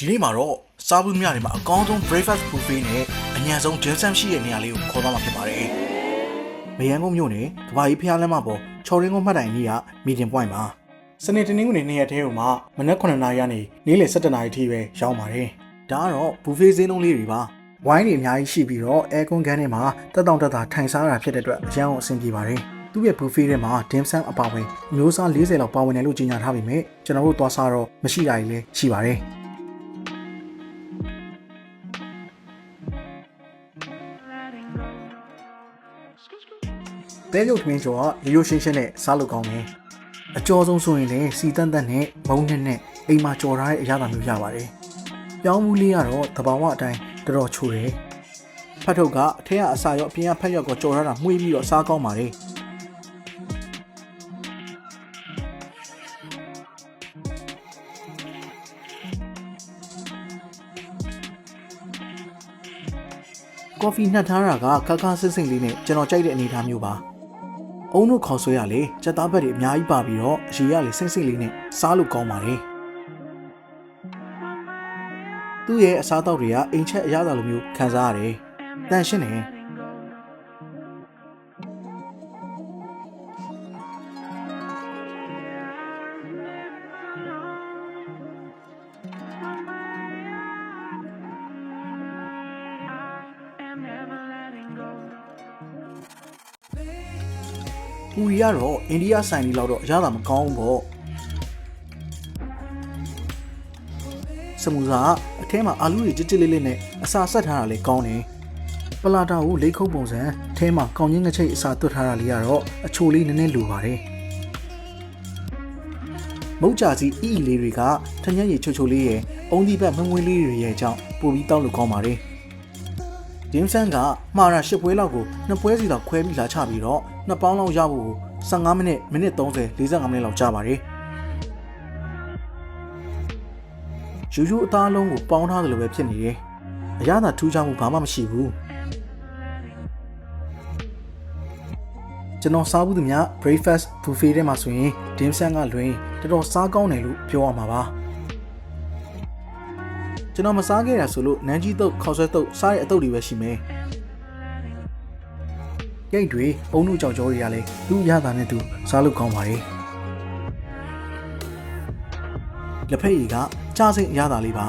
ဒီနေ့မှာတော့စားဘူးမြတွေမှာအကောင်းဆုံး breakfast buffet နဲ့အញ្ញံဆုံး dim sum ရှိတဲ့နေရာလေးကိုခေါ်သွားမှာဖြစ်ပါတယ်။မယန်းကုန်းမြို့နယ်ကဘာကြီးဖျားလမ်းမပေါ်ချော်ရင်းကုန်းမှတ်တိုင်ကြီးက meeting point ပါ။စနေတနင်္ဂနွေနေ့ရက်တည်းကမှမနက်9:00နာရီကနေနေ့လယ်7:00နာရီထိပဲရောက်ပါတယ်။ဒါကတော့ buffet ဈေးနှုန်းလေးတွေပါ။ဝိုင်းတွေအများကြီးရှိပြီးတော့ air con ခန်းထဲမှာတက်တောင့်တက်တာထိုင်စားရတာဖြစ်တဲ့အတွက်အရန်ကိုအဆင်ပြေပါတယ်။သူ့ရဲ့ buffet ထဲမှာ dim sum အပါအဝင်အမျိုးအစား40လောက်ပါဝင်တယ်လို့ကြေညာထားပေမဲ့ကျွန်တော်တို့သွားစားတော့မရှိတာကြီးလည်းရှိပါတယ်။ တဲရုပ်ထွင်းကျော်ကရိုးရိုးရှင်းရှင်းနဲ့စားလို့ကောင်းတယ်။အကျော်ဆုံးဆိုရင်လည်းစီတန်တန်နဲ့မုံနဲ့နဲ့အိမ်မှာကြော်ထားတဲ့အရာသာမျိုးရပါတယ်။ပြောင်းမှုလေးကတော့တဘာဝအတိုင်းတော်တော်ချိုတယ်။ဖတ်ထုတ်ကအထက်ကအစာရောအပြင်ကဖက်ရောက်ကကြော်ထားတာမှုေးပြီးတော့စားကောင်းပါလေ။ကော်ဖီနှက်ထားတာကခါခါဆစ်ဆစ်လေးနဲ့ကျွန်တော်ကြိုက်တဲ့အနေအထားမျိုးပါ။ အုံတို့ခေါ်ဆွဲရလေစက်သားဘက်တွေအများကြီးပါပြီးတော့အရှိရလေစိတ်စိတ်လေးနဲ့စားလို့ကောင်းပါလေ။သူ့ရဲ့အစားအသောက်တွေကအိမ်ချက်အရသာလိုမျိုးခံစားရတယ်။တန်ရှင်းတယ် ပူရီကတော့အိန္ဒိယဆိုင်လေးလောက်တော့အရသာမကောင်းဘူးပေါ့စမူစာကအထဲမှာအာလူတွေကြစ်ကြစ်လေးလေးနဲ့အစာဆက်ထားတာလေးကောင်းတယ်ပလာတာကိုလိတ်ခုပ်ပုံစံအထဲမှာကောင်းချင်းငချိတ်အစာသွတ်ထားတာလေးကတော့အချိုလေးနည်းနည်းလိုပါတယ်မုတ်ကြစီအီအီလေးတွေကထញ្ញက်ရည်ချိုချိုလေးရဲ့အုံဒီဘက်မွေးမွေးလေးတွေရဲ့အကြောင်းပို့ပြီးတောက်လို့ကောင်းပါတယ်ဒင်းဆန်ကမှားရာရှစ်ပွဲလောက်ကိုနှစ်ပွဲစီတော့ခွဲပြီးလာချပြီးတော့ နှစ်ပေါင်းလောက်ရဖို့15မိနစ်မိနစ်30 45မိနစ်လောက်ကြာပါတယ်ယူယူအသားလုံးကိုပေါင်းထားတယ်လို့ပဲဖြစ်နေတယ်အရသာထူးခြားမှုဘာမှမရှိဘူးကျွန်တော်စားဘူးသူများ breakfast buffet ထဲမှာဆိုရင် dim sum ကလွင်တော်တော်စားကောင်းတယ်လို့ပြောရမှာပါကျွန်တော်မစားခဲ့ရဆိုလို့နန်းကြီးတုတ်ခေါက်ဆွဲတုတ်စားတဲ့အတုတ်တွေပဲရှိမယ် ကိတ်တွေအုံတို့ကြောက်ကြောတွေကလည်းသူ့ရတာနဲ့သူစားလို့ကောင်းပါတယ်လက်ဖက်ရည်ကကြားစိတ်ရတာလေးပါ